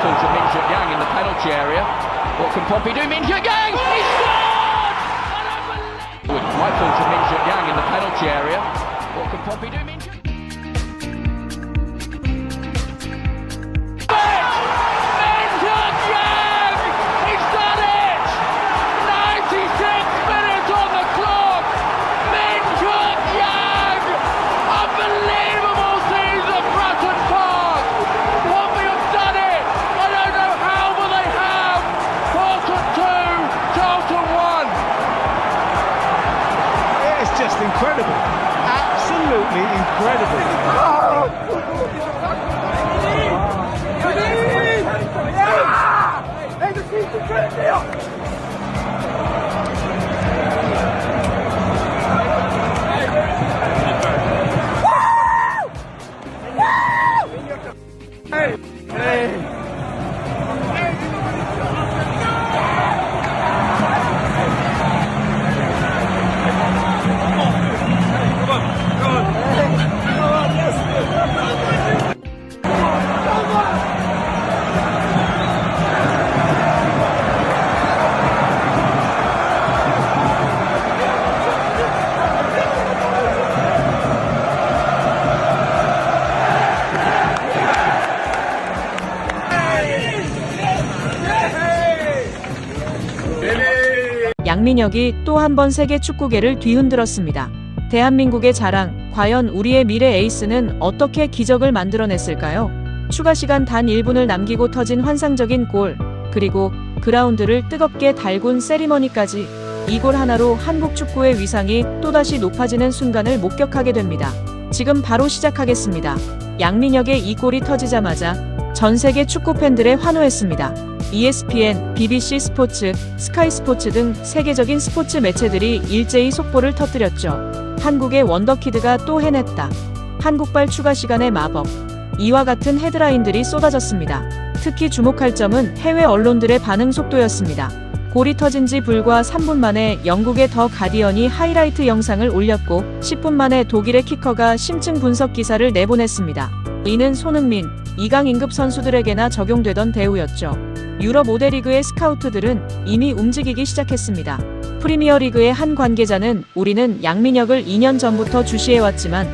through to Min Yang in the penalty area. What can Pompey do? Min Yang! He scored! Right to Min Yang in the penalty area. What can Pompey do? Min 양민혁이 또 한 번 세계 축구계를 뒤흔들었습니다. 대한민국의 자랑, 과연 우리의 미래 에이스는 어떻게 기적을 만들어냈을까요? 추가 시간 단 1분을 남기고 터진 환상적인 골, 그리고 그라운드를 뜨겁게 달군 세리머니까지 이 골 하나로 한국 축구의 위상이 또다시 높아지는 순간을 목격하게 됩니다. 지금 바로 시작하겠습니다. 양민혁의 이 골이 터지자마자 전 세계 축구 팬들의 환호했습니다. ESPN, BBC 스포츠, 스카이 스포츠 등 세계적인 스포츠 매체들이 일제히 속보를 터뜨렸죠. 한국의 원더키드가 또 해냈다. 한국발 추가 시간의 마법. 이와 같은 헤드라인들이 쏟아졌습니다. 특히 주목할 점은 해외 언론들의 반응 속도였습니다. 골이 터진 지 불과 3분 만에 영국의 더 가디언이 하이라이트 영상을 올렸고 10분 만에 독일의 키커가 심층 분석 기사를 내보냈습니다. 이는 손흥민, 이강인급 선수들에게나 적용되던 대우였죠. 유럽 5대 리그의 스카우트들은 이미 움직이기 시작했습니다. 프리미어 리그의 한 관계자는 우리는 양민혁을 2년 전부터 주시해왔지만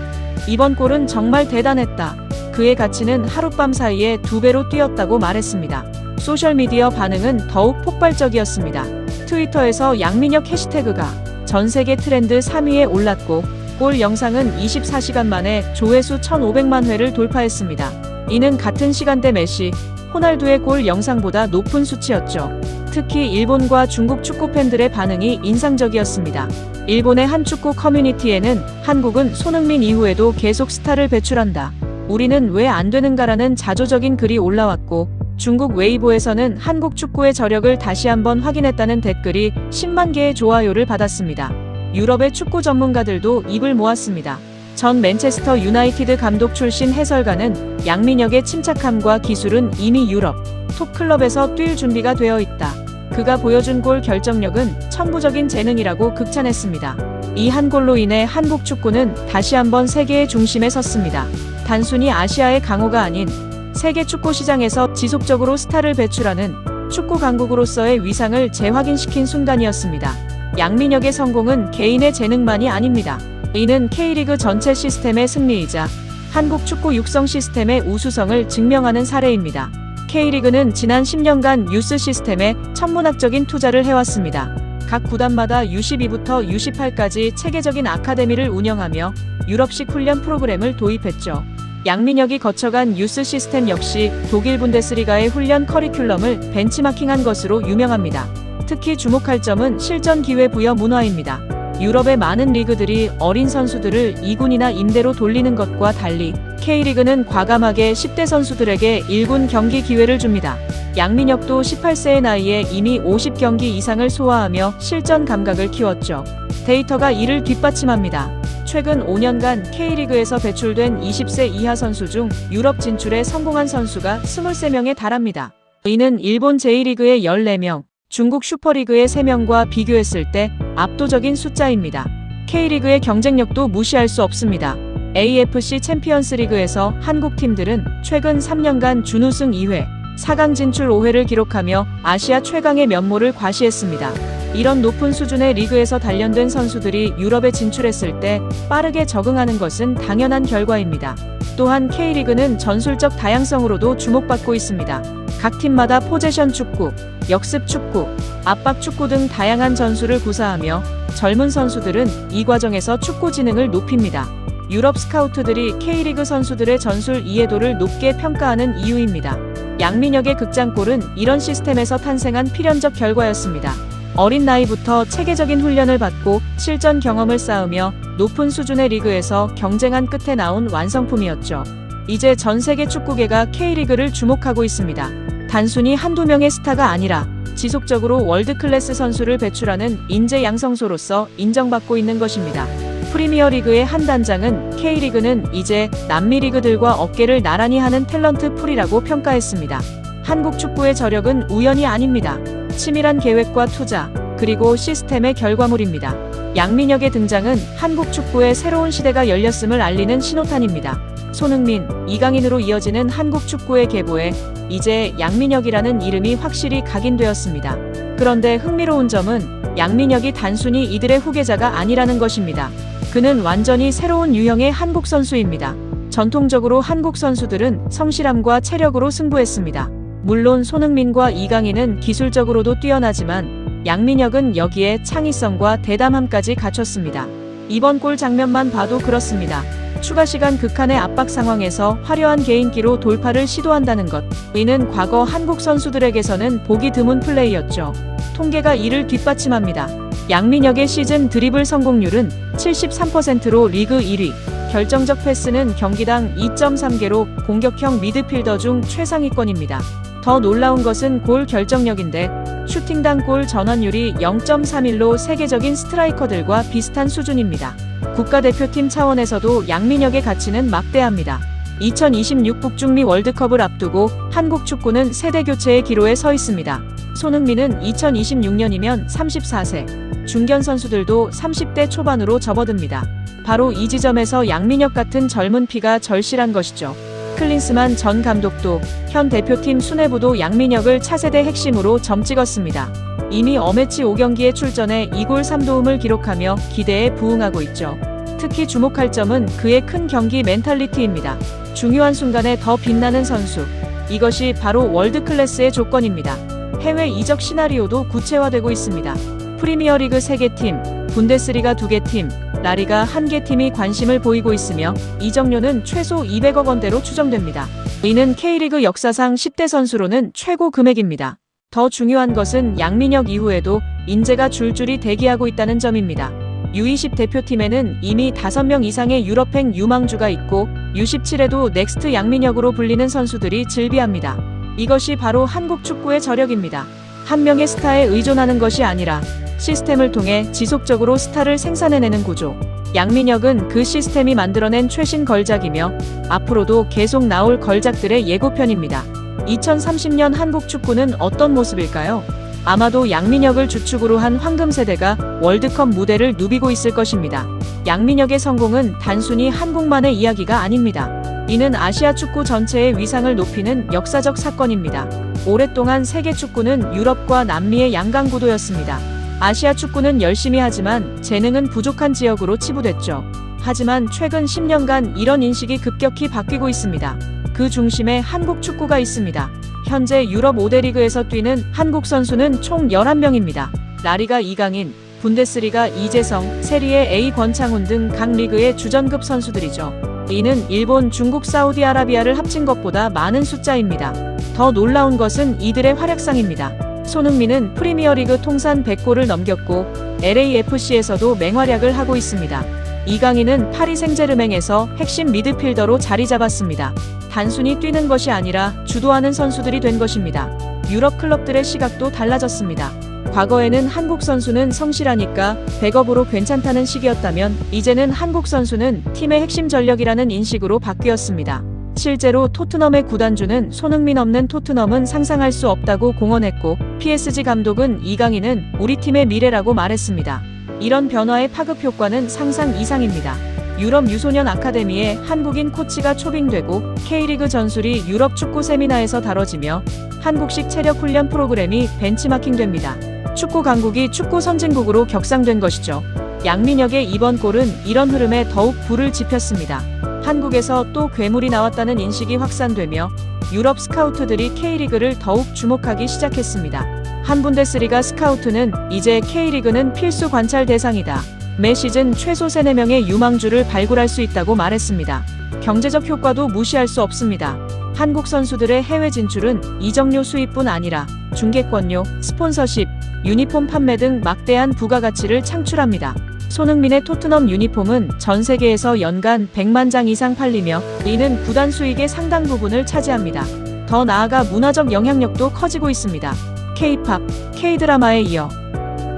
이번 골은 정말 대단했다. 그의 가치는 하룻밤 사이에 두 배로 뛰었다고 말했습니다. 소셜미디어 반응은 더욱 폭발적이었습니다. 트위터에서 양민혁 해시태그가 전 세계 트렌드 3위에 올랐고 골 영상은 24시간 만에 조회수 1,500만 회를 돌파했습니다. 이는 같은 시간대 메시, 호날두의 골 영상보다 높은 수치였죠. 특히 일본과 중국 축구 팬들의 반응이 인상적이었습니다. 일본의 한 축구 커뮤니티에는 한국은 손흥민 이후에도 계속 스타를 배출한다. 우리는 왜 안 되는가라는 자조적인 글이 올라왔고 중국 웨이보에서는 한국 축구의 저력을 다시 한번 확인했다는 댓글이 10만 개의 좋아요를 받았습니다. 유럽의 축구 전문가들도 입을 모았습니다. 전 맨체스터 유나이티드 감독 출신 해설가는 양민혁의 침착함과 기술은 이미 유럽 톱 클럽에서 뛸 준비가 되어 있다. 그가 보여준 골 결정력은 천부적인 재능이라고 극찬했습니다. 이 한 골로 인해 한국 축구는 다시 한번 세계의 중심에 섰습니다. 단순히 아시아의 강호가 아닌 세계 축구 시장에서 지속적으로 스타를 배출하는 축구 강국으로서의 위상을 재확인시킨 순간이었습니다. 양민혁의 성공은 개인의 재능만이 아닙니다. 이는 K리그 전체 시스템의 승리이자 한국 축구 육성 시스템의 우수성을 증명하는 사례입니다. K리그는 지난 10년간 유스 시스템에 천문학적인 투자를 해왔습니다. 각 구단마다 U12부터 U18까지 체계적인 아카데미를 운영하며 유럽식 훈련 프로그램을 도입했죠. 양민혁이 거쳐간 유스 시스템 역시 독일 분데스리가의 훈련 커리큘럼을 벤치마킹한 것으로 유명합니다. 특히 주목할 점은 실전 기회 부여 문화입니다. 유럽의 많은 리그들이 어린 선수들을 2군이나 임대로 돌리는 것과 달리 K리그는 과감하게 10대 선수들에게 1군 경기 기회를 줍니다. 양민혁도 18세의 나이에 이미 50경기 이상을 소화하며 실전 감각을 키웠죠. 데이터가 이를 뒷받침합니다. 최근 5년간 K리그에서 배출된 20세 이하 선수 중 유럽 진출에 성공한 선수가 23명에 달합니다. 이는 일본 제1리그의 14명, 중국 슈퍼리그의 3명과 비교했을 때 압도적인 숫자입니다. K리그의 경쟁력도 무시할 수 없습니다. AFC 챔피언스 리그에서 한국 팀들은 최근 3년간 준우승 2회, 4강 진출 5회를 기록하며 아시아 최강의 면모를 과시했습니다. 이런 높은 수준의 리그에서 단련된 선수들이 유럽에 진출했을 때 빠르게 적응하는 것은 당연한 결과입니다. 또한 K리그는 전술적 다양성으로도 주목받고 있습니다. 각 팀마다 포제션 축구, 역습 축구, 압박 축구 등 다양한 전술을 구사하며 젊은 선수들은 이 과정에서 축구 지능을 높입니다. 유럽 스카우트들이 K리그 선수들의 전술 이해도를 높게 평가하는 이유입니다. 양민혁의 극장골은 이런 시스템에서 탄생한 필연적 결과였습니다. 어린 나이부터 체계적인 훈련을 받고 실전 경험을 쌓으며 높은 수준의 리그에서 경쟁한 끝에 나온 완성품이었죠. 이제 전 세계 축구계가 K리그를 주목하고 있습니다. 단순히 한두 명의 스타가 아니라 지속적으로 월드클래스 선수를 배출하는 인재 양성소로서 인정받고 있는 것입니다. 프리미어 리그의 한 단장은 K리그는 이제 남미 리그들과 어깨를 나란히 하는 탤런트 풀이라고 평가했습니다. 한국 축구의 저력은 우연이 아닙니다. 치밀한 계획과 투자, 그리고 시스템의 결과물입니다. 양민혁의 등장은 한국 축구의 새로운 시대가 열렸음을 알리는 신호탄입니다. 손흥민, 이강인으로 이어지는 한국 축구의 계보에 이제 양민혁이라는 이름이 확실히 각인되었습니다. 그런데 흥미로운 점은 양민혁이 단순히 이들의 후계자가 아니라는 것입니다. 그는 완전히 새로운 유형의 한국 선수입니다. 전통적으로 한국 선수들은 성실함과 체력으로 승부했습니다. 물론 손흥민과 이강인은 기술적으로도 뛰어나지만 양민혁은 여기에 창의성과 대담함까지 갖췄습니다. 이번 골 장면만 봐도 그렇습니다. 추가 시간 극한의 압박 상황에서 화려한 개인기로 돌파를 시도한다는 것. 이는 과거 한국 선수들에게서는 보기 드문 플레이였죠. 통계가 이를 뒷받침합니다. 양민혁의 시즌 드리블 성공률은 73%로 리그 1위. 결정적 패스는 경기당 2.3개로 공격형 미드필더 중 최상위권입니다. 더 놀라운 것은 골 결정력인데 슈팅당 골 전환율이 0.31로 세계적인 스트라이커들과 비슷한 수준입니다. 국가대표팀 차원에서도 양민혁의 가치는 막대합니다. 2026 북중미 월드컵을 앞두고 한국 축구는 세대 교체의 기로에 서 있습니다. 손흥민은 2026년이면 34세, 중견 선수들도 30대 초반으로 접어듭니다. 바로 이 지점에서 양민혁 같은 젊은 피가 절실한 것이죠. 클린스만 전 감독도 현 대표팀 수뇌부도 양민혁을 차세대 핵심으로 점 찍었습니다. 이미 어매치 5경기에 출전해 2골 3도움을 기록하며 기대에 부응하고 있죠. 특히 주목할 점은 그의 큰 경기 멘탈리티입니다. 중요한 순간에 더 빛나는 선수. 이것이 바로 월드 클래스의 조건입니다. 해외 이적 시나리오도 구체화되고 있습니다. 프리미어리그 3개 팀, 분데스리가 2개 팀, 라리가 1개 팀이 관심을 보이고 있으며 이적료는 최소 200억 원대로 추정됩니다. 이는 K리그 역사상 10대 선수로는 최고 금액입니다. 더 중요한 것은 양민혁 이후에도 인재가 줄줄이 대기하고 있다는 점입니다. U20 대표팀에는 이미 5명 이상의 유럽행 유망주가 있고 U17에도 넥스트 양민혁으로 불리는 선수들이 즐비합니다. 이것이 바로 한국 축구의 저력입니다. 한 명의 스타에 의존하는 것이 아니라 시스템을 통해 지속적으로 스타를 생산해내는 구조. 양민혁은 그 시스템이 만들어낸 최신 걸작이며 앞으로도 계속 나올 걸작들의 예고편입니다. 2030년 한국 축구는 어떤 모습일까요? 아마도 양민혁을 주축으로 한 황금 세대가 월드컵 무대를 누비고 있을 것입니다. 양민혁의 성공은 단순히 한국만의 이야기가 아닙니다. 이는 아시아 축구 전체의 위상을 높이는 역사적 사건입니다. 오랫동안 세계 축구는 유럽과 남미의 양강 구도였습니다. 아시아 축구는 열심히 하지만 재능은 부족한 지역으로 치부됐죠. 하지만 최근 10년간 이런 인식이 급격히 바뀌고 있습니다. 그 중심에 한국 축구가 있습니다. 현재 유럽 5대 리그에서 뛰는 한국 선수는 총 11명입니다. 라리가 이강인, 분데스리가 이재성, 세리에 A 권창훈 등 각 리그의 주전급 선수들이죠. 이는 일본, 중국, 사우디아라비아를 합친 것보다 많은 숫자입니다. 더 놀라운 것은 이들의 활약상입니다. 손흥민은 프리미어리그 통산 100골을 넘겼고 LAFC에서도 맹활약을 하고 있습니다. 이강인은 파리 생제르맹에서 핵심 미드필더로 자리 잡았습니다. 단순히 뛰는 것이 아니라 주도하는 선수들이 된 것입니다. 유럽 클럽들의 시각도 달라졌습니다. 과거에는 한국 선수는 성실하니까 백업으로 괜찮다는 식이었다면 이제는 한국 선수는 팀의 핵심 전력이라는 인식으로 바뀌었습니다. 실제로 토트넘의 구단주는 손흥민 없는 토트넘은 상상할 수 없다고 공언했고 PSG 감독은 이강인은 우리 팀의 미래라고 말했습니다. 이런 변화의 파급 효과는 상상 이상입니다. 유럽 유소년 아카데미에 한국인 코치가 초빙되고 K리그 전술이 유럽 축구 세미나에서 다뤄지며 한국식 체력 훈련 프로그램이 벤치마킹됩니다. 축구 강국이 축구 선진국으로 격상된 것이죠. 양민혁의 이번 골은 이런 흐름에 더욱 불을 지폈습니다. 한국에서 또 괴물이 나왔다는 인식이 확산되며 유럽 스카우트들이 K리그를 더욱 주목하기 시작했습니다. 한 분데스리가 스카우트는 이제 K리그는 필수 관찰 대상이다. 매 시즌 최소 3, 4명의 유망주를 발굴할 수 있다고 말했습니다. 경제적 효과도 무시할 수 없습니다. 한국 선수들의 해외 진출은 이적료 수입뿐 아니라 중계권료, 스폰서십, 유니폼 판매 등 막대한 부가가치를 창출합니다. 손흥민의 토트넘 유니폼은 전 세계에서 연간 100만 장 이상 팔리며 이는 구단 수익의 상당 부분을 차지합니다. 더 나아가 문화적 영향력도 커지고 있습니다. K-팝, K-드라마에 이어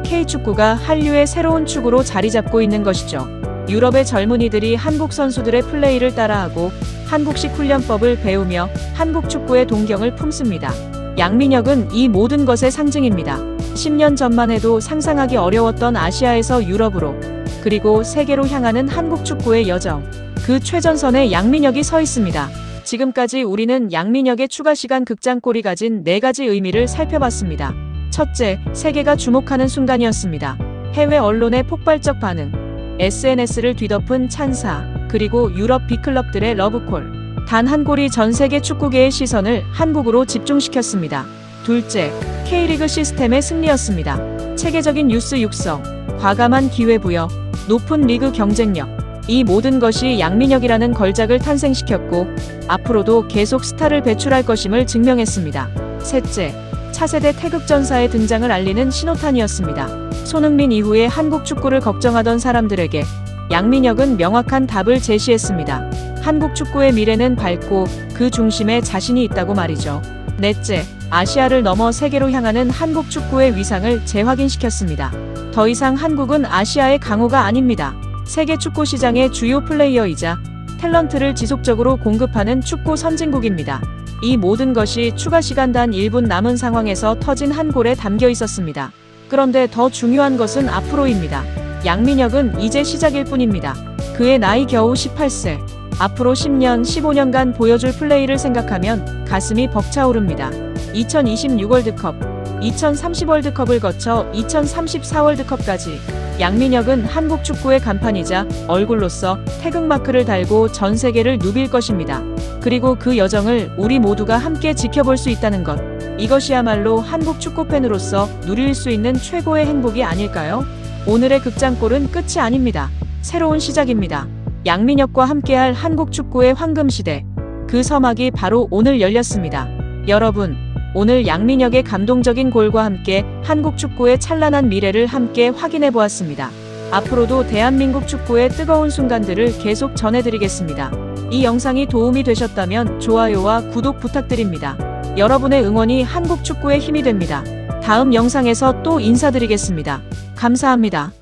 K축구가 한류의 새로운 축으로 자리 잡고 있는 것이죠. 유럽의 젊은이들이 한국 선수들의 플레이를 따라하고 한국식 훈련법을 배우며 한국 축구의 동경을 품습니다. 양민혁은 이 모든 것의 상징입니다. 10년 전만 해도 상상하기 어려웠던 아시아에서 유럽으로 그리고 세계로 향하는 한국 축구의 여정. 그 최전선에 양민혁이 서 있습니다. 지금까지 우리는 양민혁의 추가 시간 극장골이 가진 네 가지 의미를 살펴봤습니다. 첫째, 세계가 주목하는 순간이었습니다. 해외 언론의 폭발적 반응, SNS를 뒤덮은 찬사, 그리고 유럽 빅클럽들의 러브콜. 단 한 골이 전 세계 축구계의 시선을 한국으로 집중시켰습니다. 둘째, K리그 시스템의 승리였습니다. 체계적인 뉴스 육성, 과감한 기회부여, 높은 리그 경쟁력. 이 모든 것이 양민혁이라는 걸작을 탄생시켰고, 앞으로도 계속 스타를 배출할 것임을 증명했습니다. 셋째, 차세대 태극전사의 등장을 알리는 신호탄이었습니다. 손흥민 이후에 한국 축구를 걱정하던 사람들에게 양민혁은 명확한 답을 제시했습니다. 한국 축구의 미래는 밝고 그 중심에 자신이 있다고 말이죠. 넷째, 아시아를 넘어 세계로 향하는 한국 축구의 위상을 재확인시켰습니다. 더 이상 한국은 아시아의 강호가 아닙니다. 세계 축구 시장의 주요 플레이어이자 탤런트를 지속적으로 공급하는 축구 선진국입니다. 이 모든 것이 추가 시간 단 1분 남은 상황에서 터진 한 골에 담겨 있었습니다. 그런데 더 중요한 것은 앞으로입니다. 양민혁은 이제 시작일 뿐입니다. 그의 나이 겨우 18세. 앞으로 10년, 15년간 보여줄 플레이를 생각하면 가슴이 벅차오릅니다. 2026 월드컵, 2030 월드컵을 거쳐 2034 월드컵까지 양민혁은 한국 축구의 간판이자 얼굴로서 태극마크를 달고 전 세계를 누빌 것입니다. 그리고 그 여정을 우리 모두가 함께 지켜볼 수 있다는 것. 이것이야말로 한국 축구 팬으로서 누릴 수 있는 최고의 행복이 아닐까요? 오늘의 극장골은 끝이 아닙니다. 새로운 시작입니다. 양민혁과 함께할 한국 축구의 황금 시대. 그 서막이 바로 오늘 열렸습니다. 여러분, 오늘 양민혁의 감동적인 골과 함께 한국 축구의 찬란한 미래를 함께 확인해 보았습니다. 앞으로도 대한민국 축구의 뜨거운 순간들을 계속 전해드리겠습니다. 이 영상이 도움이 되셨다면 좋아요와 구독 부탁드립니다. 여러분의 응원이 한국 축구의 힘이 됩니다. 다음 영상에서 또 인사드리겠습니다. 감사합니다.